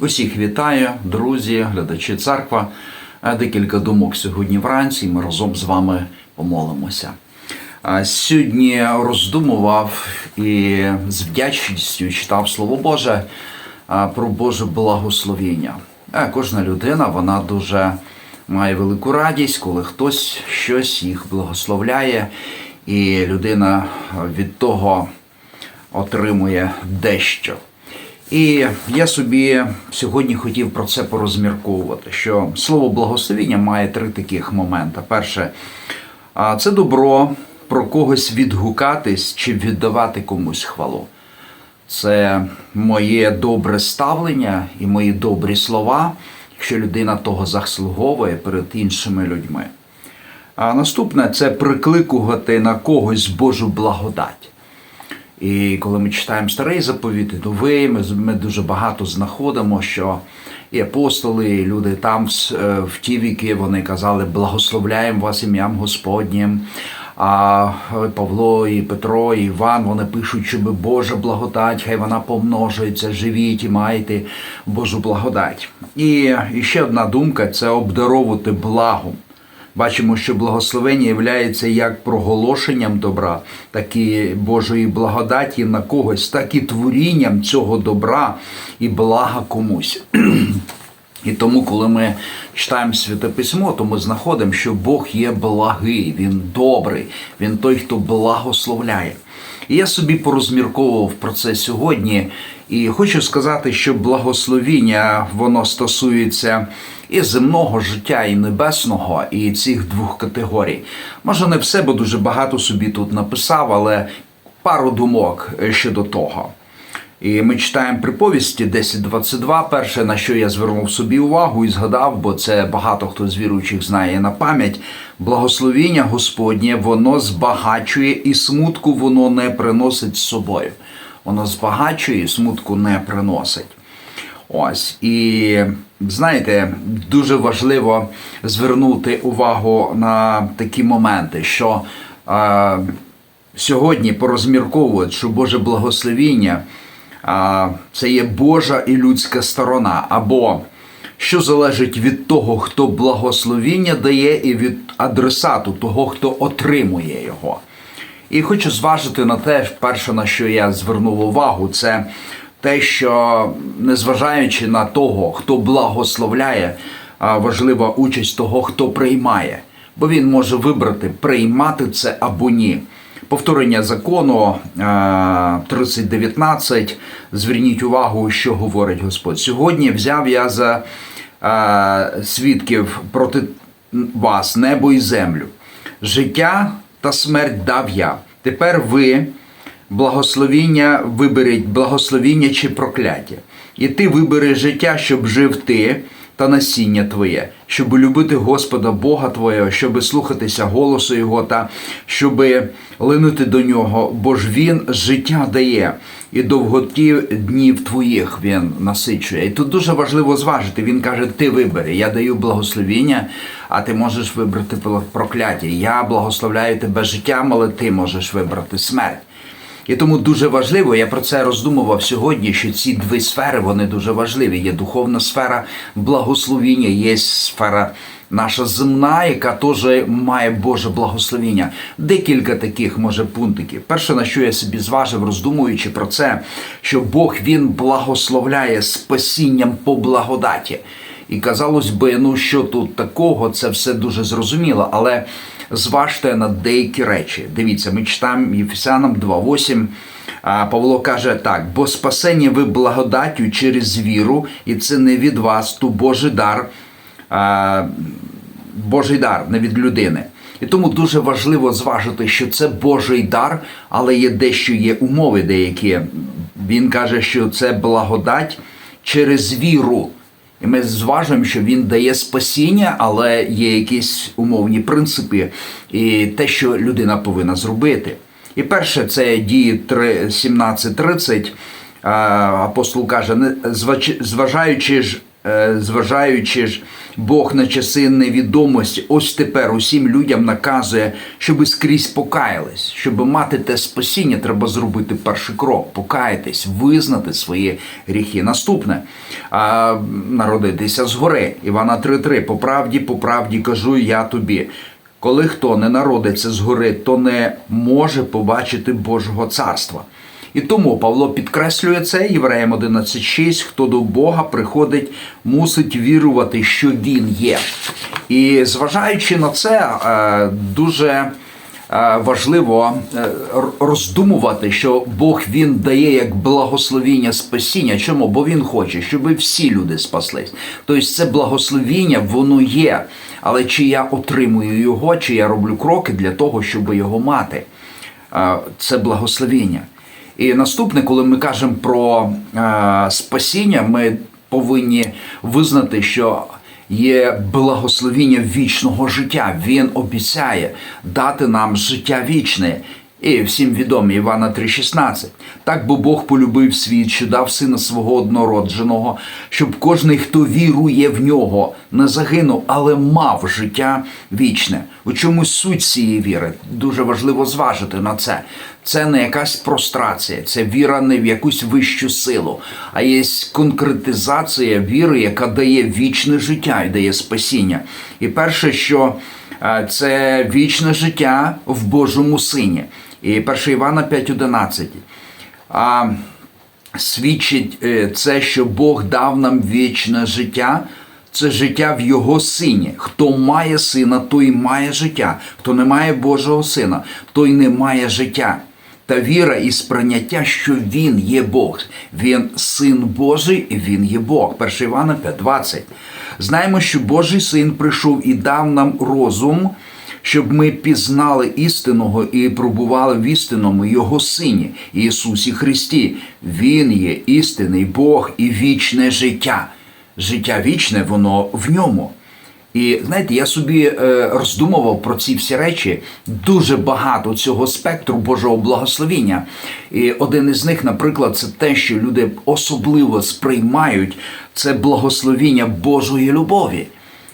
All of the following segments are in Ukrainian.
Усіх вітаю, друзі, глядачі церква. Е, Декілька думок сьогодні вранці. Ми разом з вами помолимося. Е, Сьогодні роздумував і з вдячністю читав Слово Боже е, про Боже благословіння. Е, Кожна людина вона дуже має велику радість, коли хтось щось їх благословляє, і людина від того отримує дещо. І я собі сьогодні хотів про це порозмірковувати, що слово благословіння має три таких моменти. Перше, це добро про когось відгукатись чи віддавати комусь хвалу. Це моє добре ставлення і мої добрі слова, якщо людина того заслуговує перед іншими людьми. А наступне це прикликувати на когось Божу благодать. І коли ми читаємо старий заповіт, і новий, ми, ми дуже багато знаходимо, що і апостоли, і люди там с- е, в ті віки вони казали благословляємо вас ім'ям Господнім. А е, Павло, і Петро, і Іван вони пишуть, щоб Божа благодать, хай вона помножується, живіть і майте Божу благодать. І, і ще одна думка це обдаровувати благом. Бачимо, що благословення є як проголошенням добра, так і Божої благодаті на когось, так і творінням цього добра і блага комусь. І тому, коли ми читаємо святе письмо, то ми знаходимо, що Бог є благий, Він добрий, Він той, хто благословляє. І я собі порозмірковував про це сьогодні, і хочу сказати, що благословіння воно стосується і земного життя, і небесного, і цих двох категорій. Може, не все, бо дуже багато собі тут написав, але пару думок е, щодо того. І ми читаємо приповісті 10.22, перше, на що я звернув собі увагу і згадав, бо це багато хто з віруючих знає на пам'ять. Благословіння Господнє, воно збагачує і смутку воно не приносить з собою. Воно збагачує і смутку не приносить. Ось і знаєте, дуже важливо звернути увагу на такі моменти, що е, сьогодні порозмірковують, що Боже благословіння а, це є Божа і людська сторона, або що залежить від того, хто благословіння дає, і від адресату, того, хто отримує його. І хочу зважити на те, перше, на що я звернув увагу, це те, що незважаючи на того, хто благословляє, важлива участь того, хто приймає. Бо він може вибрати, приймати це або ні. Повторення закону е, 30.19. Зверніть увагу, що говорить Господь. Сьогодні взяв я за свідків проти вас небо і землю. Життя та смерть дав я. Тепер ви благословіння виберіть, благословіння чи прокляття. І ти вибери життя, щоб жив ти та насіння твоє, щоб любити Господа Бога Твого, щоб слухатися голосу Його та щоб линути до нього, бо ж Він життя дає, і довготі днів твоїх він насичує. І тут дуже важливо зважити. Він каже: Ти вибери, я даю благословіння, а ти можеш вибрати прокляття. Я благословляю тебе життям, але ти можеш вибрати смерть. І тому дуже важливо, я про це роздумував сьогодні, що ці дві сфери вони дуже важливі. Є духовна сфера благословіння, є сфера наша земна, яка теж має Боже благословіння. Декілька таких може пунктиків. Перше, на що я собі зважив, роздумуючи про це, що Бог він благословляє спасінням по благодаті. І казалось би, ну що тут такого, це все дуже зрозуміло, але зважте на деякі речі. Дивіться, ми читаємо Єфесянам 2.8. А Павло каже так: бо спасення ви благодаттю через віру, і це не від вас, то Божий дар, Божий дар, не від людини. І тому дуже важливо зважити, що це Божий дар, але є дещо є умови деякі. Він каже, що це благодать через віру. І ми зважуємо, що він дає спасіння, але є якісь умовні принципи і те, що людина повинна зробити. І перше, це дії 17.30. Апостол каже, зважаючи ж, зважаючи ж Бог на часи невідомості, ось тепер усім людям наказує, щоби скрізь покаялись. Щоб мати те спасіння, треба зробити перший крок, покаятись, визнати свої гріхи. Наступне народитися згори. Івана 3.3. По правді, по правді кажу я тобі. Коли хто не народиться згори, то не може побачити Божого царства. І тому Павло підкреслює це Євреям 11.6, хто до Бога приходить, мусить вірувати, що Він є. І зважаючи на це, е, дуже е, важливо е, роздумувати, що Бог він дає як благословіння спасіння. Чому? Бо він хоче, щоб всі люди спаслись. Тобто це благословіння, воно є. Але чи я отримую його, чи я роблю кроки для того, щоб його мати? Це благословіння. І наступне, коли ми кажемо про е, спасіння, ми повинні визнати, що є благословіння вічного життя. Він обіцяє дати нам життя вічне. І всім відомі Івана 3,16. Так бо Бог полюбив світ, що дав сина свого однородженого, щоб кожний, хто вірує в нього, не загинув, але мав життя вічне. У чому суть цієї віри? Дуже важливо зважити на це. Це не якась прострація, це віра не в якусь вищу силу, а є конкретизація віри, яка дає вічне життя і дає спасіння. І перше, що е, це вічне життя в Божому Сині. І 1 Івана 5.11. А свідчить е, це, що Бог дав нам вічне життя. Це життя в Його сині. Хто має сина, той має життя. Хто не має Божого сина, той не має життя. Та віра і сприйняття, що Він є Бог. Він син Божий, і Він є Бог. 1 Івана 5.20. Знаємо, що Божий син прийшов і дав нам розум, щоб ми пізнали істинного і пробували в істинному Його Сині Ісусі Христі. Він є істинний Бог і вічне життя. Життя вічне, воно в ньому. І знаєте, я собі е, роздумував про ці всі речі дуже багато цього спектру Божого благословіння. І один із них, наприклад, це те, що люди особливо сприймають це благословіння Божої любові.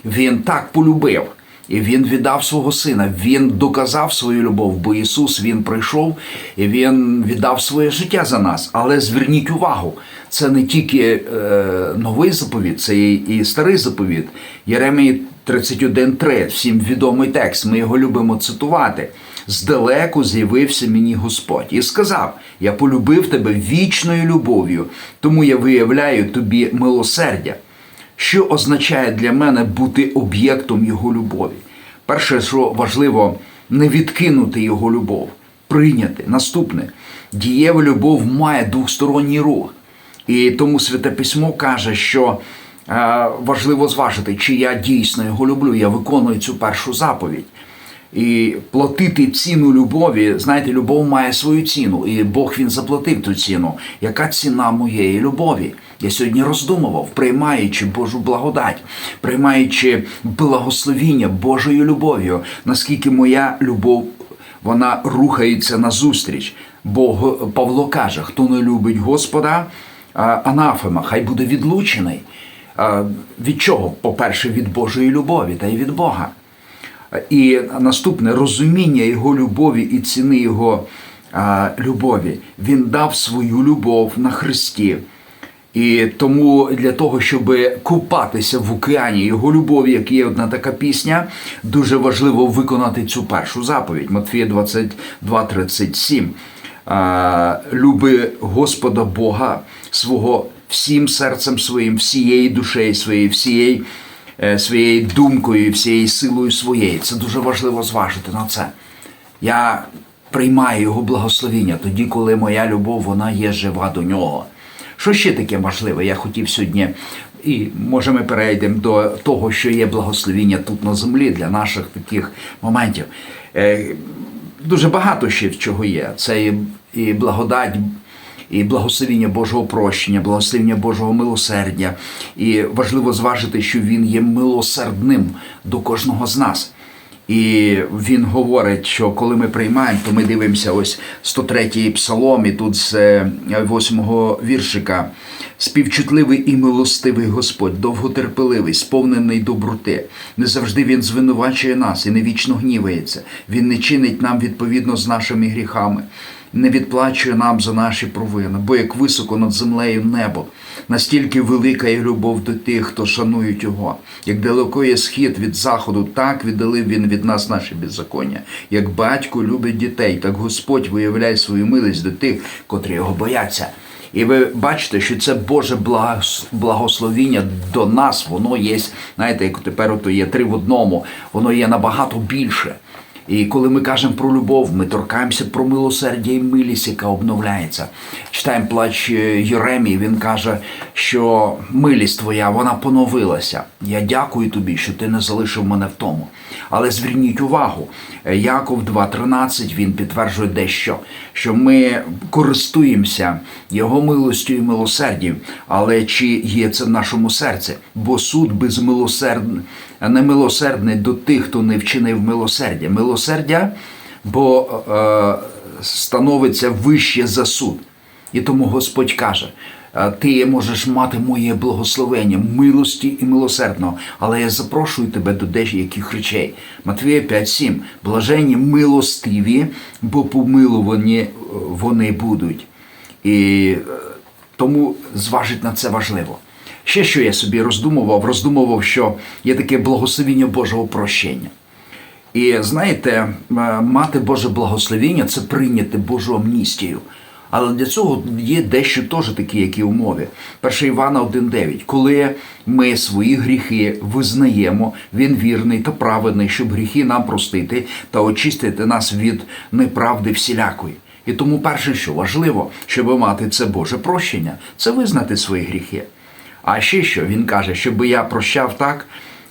Він так полюбив. І він віддав свого сина. Він доказав свою любов, бо Ісус Він прийшов і Він віддав своє життя за нас. Але зверніть увагу, це не тільки е, новий заповіт, це і, і старий заповіт. Єремії 31.3, всім відомий текст. Ми його любимо цитувати. Здалеку з'явився мені Господь і сказав: Я полюбив тебе вічною любов'ю, тому я виявляю тобі милосердя що означає для мене бути об'єктом його любові. Перше, що важливо, не відкинути його любов, прийняти. Наступне, дієва любов має двосторонній рух. І тому Святе Письмо каже, що е, важливо зважити, чи я дійсно його люблю, я виконую цю першу заповідь. І платити ціну любові, знаєте, любов має свою ціну, і Бог він заплатив ту ціну. Яка ціна моєї любові? Я сьогодні роздумував, приймаючи Божу благодать, приймаючи благословіння Божою любов'ю, наскільки моя любов вона рухається назустріч. Бо Павло каже: хто не любить Господа, анафема, хай буде відлучений. Від чого? По-перше, від Божої любові та й від Бога. І наступне розуміння його любові і ціни його любові. Він дав свою любов на Христі. І тому для того, щоб купатися в океані його любові, як є одна така пісня, дуже важливо виконати цю першу заповідь. Матфія 22, 37. А, Люби Господа Бога свого всім серцем своїм, всією душею своєю, всією своєю думкою, всією силою своєю. Це дуже важливо зважити на це. Я приймаю його благословіння тоді, коли моя любов вона є жива до нього. Що ще таке можливе? Я хотів сьогодні, і може ми перейдемо до того, що є благословіння тут на землі для наших таких моментів. Е, Дуже багато ще чого є. Це і, і благодать і благословіння Божого прощення, благословіння Божого милосердя. І важливо зважити, що Він є милосердним до кожного з нас. І він говорить, що коли ми приймаємо, то ми дивимося ось 103-й псалом, і тут з 8-го віршика. Співчутливий і милостивий Господь, довготерпеливий, сповнений доброти. Не завжди Він звинувачує нас і не вічно гнівається. Він не чинить нам відповідно з нашими гріхами, не відплачує нам за наші провини, бо як високо над землею небо, настільки велика є любов до тих, хто шанують його. Як далеко є схід від заходу, так віддалив він від нас наші беззаконня. Як батько любить дітей, так Господь виявляє свою милість до тих, котрі його бояться. І ви бачите, що це Боже благос- благословіння до нас, воно є, знаєте, як тепер ото є три в одному, воно є набагато більше. І коли ми кажемо про любов, ми торкаємося про милосердя і милість, яка обновляється. Читаємо плач е, Єремії, він каже, що милість твоя вона поновилася. Я дякую тобі, що ти не залишив мене в тому. Але зверніть увагу, е, Яков 2.13, він підтверджує дещо, що ми користуємося його милостю і милосердям, але чи є це в нашому серці? Бо суд безмилосердний, немилосердний до тих, хто не вчинив милосердя. Милосердя, бо е, становиться вище за суд. І тому Господь каже: «Е, ти можеш мати моє благословення, милості і милосердного, але я запрошую тебе до деяких речей. Матвія 5.7. Блаженні милостиві, бо помилувані е, вони будуть. І е, тому зважить на це важливо. Ще що я собі роздумував, роздумував, що є таке благословіння Божого прощення. І знаєте, е, мати Боже благословіння це прийняти Божу амністію. Але для цього є дещо теж такі, які умови. 1 Івана 1,9. Коли ми свої гріхи визнаємо, він вірний та праведний, щоб гріхи нам простити та очистити нас від неправди всілякої. І тому перше, що важливо, щоб мати це Боже прощення, це визнати свої гріхи. А ще що він каже, щоб я прощав так,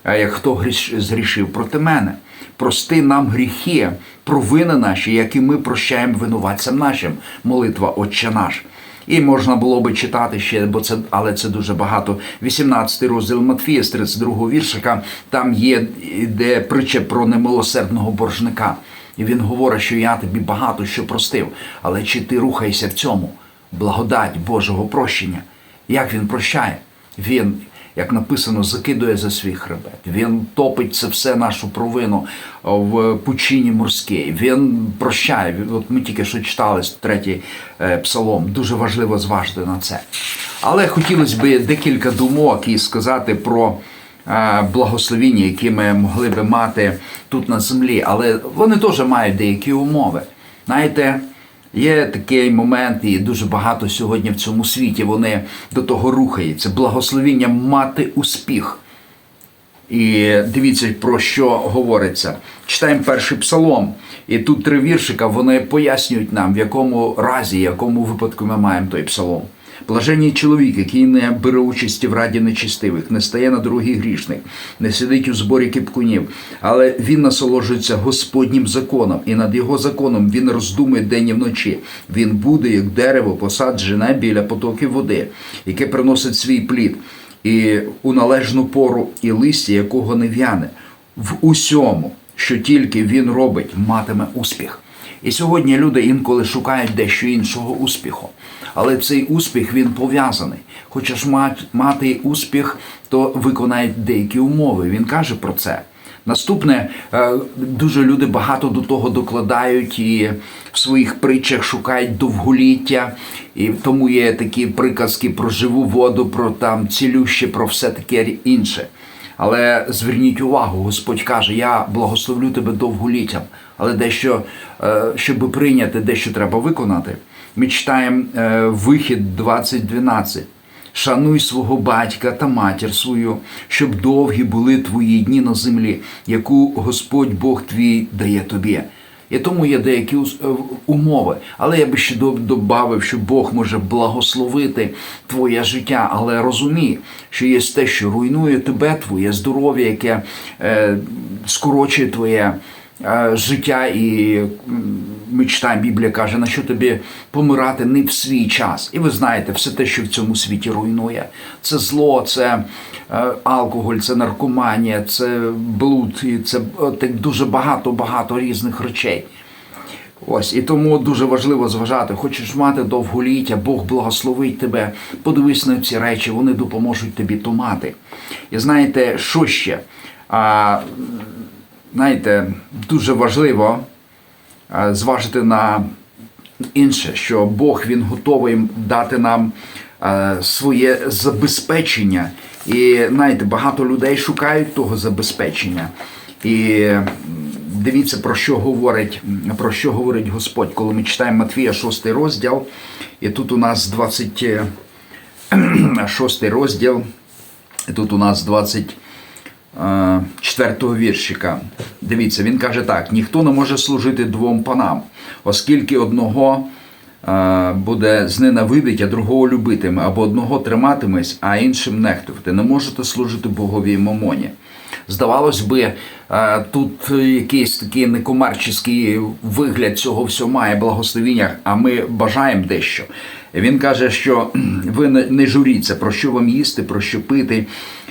як хто гріш- згрішив проти мене. Прости нам гріхи, провини наші, які ми прощаємо винуватцям нашим. Молитва Отче наш. І можна було би читати ще, бо це, але це дуже багато. 18 розділ Матфія з 32 віршика. Там є де притча про немилосердного боржника. І він говорить, що я тобі багато що простив. Але чи ти рухаєшся в цьому? Благодать Божого прощення. Як він прощає? Він, як написано, закидує за свій хребет. Він топить це все нашу провину в пучині морській. Він прощає. От ми тільки що читали третій е, псалом. Дуже важливо зважити на це. Але хотілося б декілька думок і сказати про е, благословіння, які ми могли би мати тут на землі. Але вони теж мають деякі умови. Знаєте, Є такий момент, і дуже багато сьогодні в цьому світі вони до того рухаються. Благословіння мати успіх. І дивіться, про що говориться. Читаємо перший псалом, і тут три віршика вони пояснюють нам, в якому разі, в якому випадку ми маємо той псалом. Блаженний чоловік, який не бере участі в раді нечистивих, не стає на дорогі грішних, не сидить у зборі кипкунів, але він насолоджується Господнім законом, і над його законом він роздумує день і вночі. Він буде, як дерево, посаджене біля потоків води, яке приносить свій плід, і у належну пору, і листя, якого не в'яне. В усьому, що тільки він робить, матиме успіх. І сьогодні люди інколи шукають дещо іншого успіху. Але цей успіх він пов'язаний. Хочеш мати, успіх, то виконай деякі умови. Він каже про це. Наступне, е, дуже люди багато до того докладають і в своїх притчах шукають довголіття, і тому є такі приказки про живу воду, про там цілюще, про все таке інше. Але зверніть увагу, Господь каже: Я благословлю тебе довголіттям, але дещо, е, щоб прийняти, дещо треба виконати. Ми читаємо е, вихід 20.12. Шануй свого батька та матір свою, щоб довгі були твої дні на землі, яку Господь Бог твій дає тобі. І тому є деякі е, умови. Але я би ще додав, що Бог може благословити твоє життя, але розумій, що є те, що руйнує тебе, твоє здоров'я, яке е, скорочує твоє е, життя, і ми читаємо, Біблія каже, на що тобі помирати не в свій час. І ви знаєте, все те, що в цьому світі руйнує. Це зло, це е, алкоголь, це наркоманія, це блуд, і це е, так дуже багато-багато різних речей. Ось і тому дуже важливо зважати. Хочеш мати довголіття, Бог благословить тебе. Подивись на ці речі, вони допоможуть тобі то мати. І знаєте, що ще? А, знаєте, дуже важливо зважити на інше, що Бог він готовий дати нам е, своє забезпечення. І знаєте, багато людей шукають того забезпечення. І дивіться, про що говорить, про що говорить Господь, коли ми читаємо Матвія 6 розділ, і тут у нас 26 розділ, і тут у нас 20 е, четвертого віршика. Дивіться, він каже так: ніхто не може служити двом панам, оскільки одного е, буде зненавидить, а другого любитиме, або одного триматимесь, а іншим нехтувати. Не можете служити Богові і мамоні. Здавалось би, е, тут якийсь такий некомерческий вигляд цього всього має благословіння, а ми бажаємо дещо. Він каже, що ви не журіться, про що вам їсти, про що пити,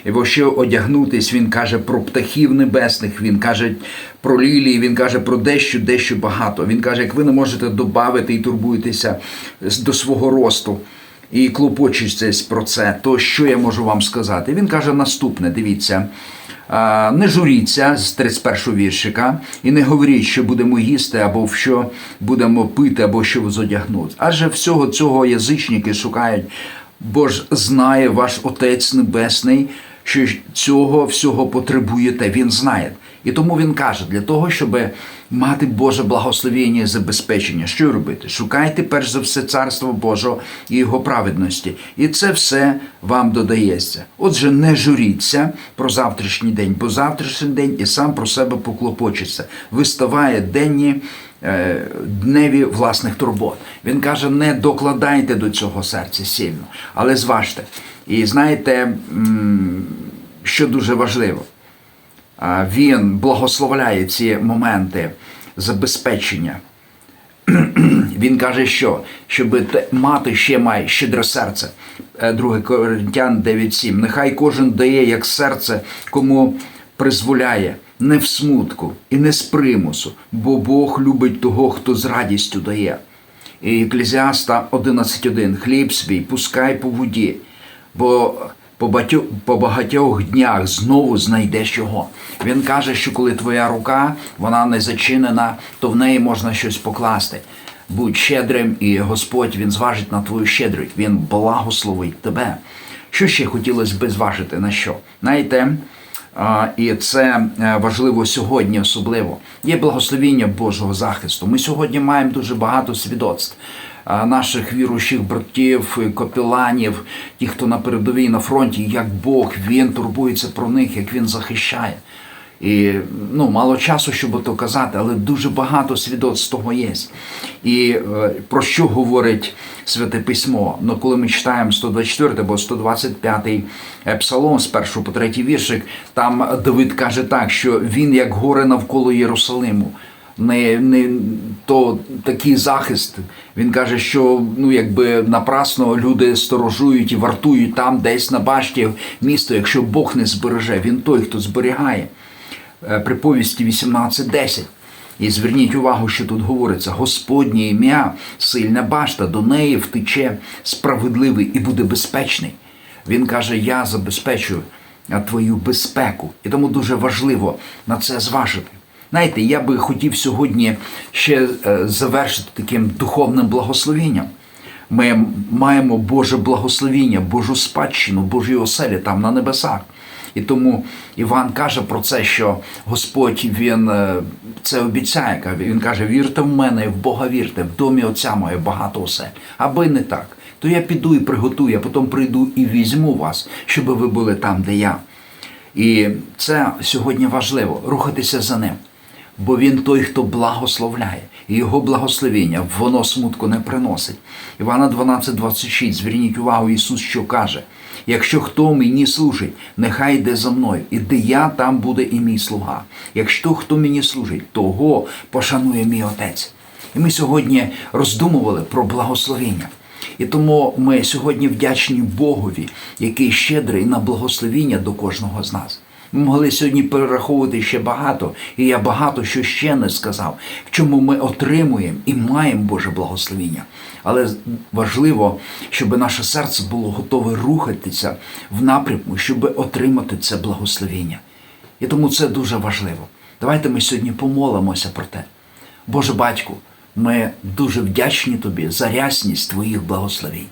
во що одягнутись. Він каже про птахів небесних, він каже про лілії, він каже про дещо, дещо багато. Він каже, як ви не можете додати і турбуєтеся до свого росту і клопочетесь про це, то що я можу вам сказати? Він каже наступне: дивіться. Не журіться з 31 віршика, і не говоріть, що будемо їсти, або що будемо пити, або що зодягнути. Адже всього цього язичники шукають, бо ж знає ваш Отець Небесний, що цього всього потребуєте. Він знає. І тому він каже: для того, щоб мати Боже благословення і забезпечення, що робити? Шукайте перш за все царство Божого і його праведності, і це все вам додається. Отже, не журіться про завтрашній день, бо завтрашній день і сам про себе поклопочеться. Виставає денні. е, Дневі власних турбот. Він каже: не докладайте до цього серця сильно, але зважте. І знаєте, що дуже важливо, він благословляє ці моменти забезпечення. Він каже, що щоб мати ще має щедре серце. Е, 2 Коринтян 9.7. Нехай кожен дає як серце, кому призволяє, не в смутку і не з примусу, бо Бог любить того, хто з радістю дає. І Еклезіаста 11.1. Хліб свій пускай по воді, бо по, багатьох днях знову знайдеш його. Він каже, що коли твоя рука вона не зачинена, то в неї можна щось покласти. Будь щедрим, і Господь він зважить на твою щедрість, він благословить тебе. Що ще хотілося би зважити на що? Знаєте, І це е, важливо сьогодні, особливо. Є благословіння Божого захисту. Ми сьогодні маємо дуже багато свідоцтв наших віруючих братів, і капеланів, ті, хто на передовій на фронті, як Бог він турбується про них, як він захищає. І ну, мало часу, щоб то казати, але дуже багато свідоцтв того є. І е, про що говорить Святе Письмо? Ну, коли ми читаємо 124 або 125 псалом з 1 по 3 віршик, там Давид каже так, що він як горе навколо Єрусалиму. Не, не то такий захист. Він каже, що ну якби напрасно люди сторожують і вартують там, десь на башті місто, якщо Бог не збереже, він той, хто зберігає. Е, Приповісті 18.10. І зверніть увагу, що тут говориться: Господнє ім'я, сильна башта, до неї втече справедливий і буде безпечний. Він каже: Я забезпечую твою безпеку. І тому дуже важливо на це зважити. Знаєте, я би хотів сьогодні ще е, завершити таким духовним благословенням. Ми маємо Боже благословіння, Божу спадщину, Божі оселі там на небесах. І тому Іван каже про це, що Господь він е, це обіцяє. Він каже: вірте в мене, в Бога вірте, в домі Отця моє багато осель. Аби не так, то я піду і приготую, а потім прийду і візьму вас, щоб ви були там, де я. І це сьогодні важливо рухатися за ним. Бо він той, хто благословляє. і Його благословення, воно смутку не приносить. Івана 12,26, зверніть увагу, Ісус що каже: якщо хто мені служить, нехай йде за мною, і де я, там буде і мій слуга. Якщо хто мені служить, того пошанує мій Отець. І ми сьогодні роздумували про благословення. І тому ми сьогодні вдячні Богові, який щедрий на благословіння до кожного з нас. Ми могли сьогодні перераховувати ще багато, і я багато що ще не сказав, в чому ми отримуємо і маємо Боже благословіння. Але важливо, щоб наше серце було готове рухатися в напрямку, щоб отримати це благословіння. І тому це дуже важливо. Давайте ми сьогодні помолимося про те. Боже батьку, ми дуже вдячні Тобі за рясність Твоїх благословень,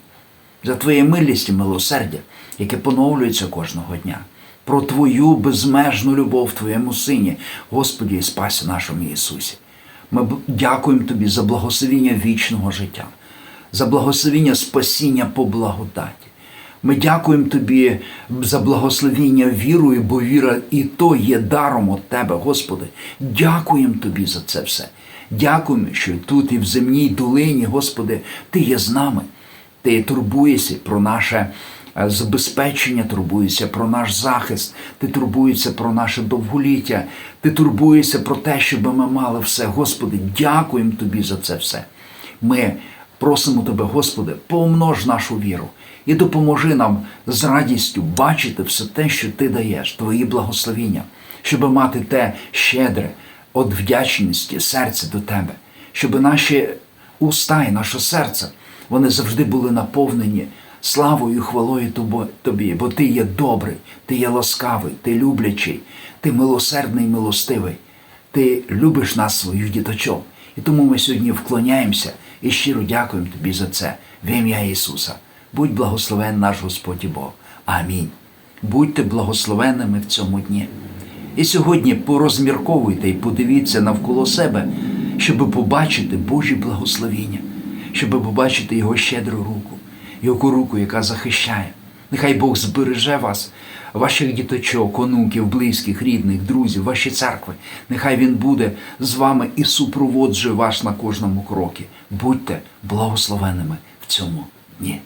за Твоє милість і милосердя, яке поновлюється кожного дня, про Твою безмежну любов в Твоєму Сині, Господі і Спасі нашому Ісусі. Ми дякуємо Тобі за благословіння вічного життя, за благословіння спасіння по благодаті. Ми дякуємо Тобі за благословіння вірою, бо віра і то є даром від Тебе, Господи. Дякуємо Тобі за це все. Дякуємо, що тут і в земній долині, Господи, Ти є з нами. Ти турбуєшся про наше забезпечення, турбуєшся про наш захист, ти турбуєшся про наше довголіття, ти турбуєшся про те, щоб ми мали все. Господи, дякуємо Тобі за це все. Ми просимо Тебе, Господи, помнож нашу віру і допоможи нам з радістю бачити все те, що Ти даєш, Твої благословіння, щоб мати те щедре від вдячності серце до Тебе, щоб наші уста і наше серце вони завжди були наповнені славою і хвалою Тобі, бо Ти є добрий, Ти є ласкавий, Ти люблячий, Ти милосердний, милостивий. Ти любиш нас, своїх діточок. І тому ми сьогодні вклоняємося і щиро дякуємо Тобі за це в ім'я Ісуса. Будь благословен наш Господь і Бог. Амінь. Будьте благословенними в цьому дні. І сьогодні порозмірковуйте і подивіться навколо себе, щоб побачити Божі благословіння, щоб побачити Його щедру руку, Його руку, яка захищає. Нехай Бог збереже вас, ваших діточок, онуків, близьких, рідних, друзів, ваші церкви. Нехай Він буде з вами і супроводжує вас на кожному крокі. Будьте благословенними в цьому дні.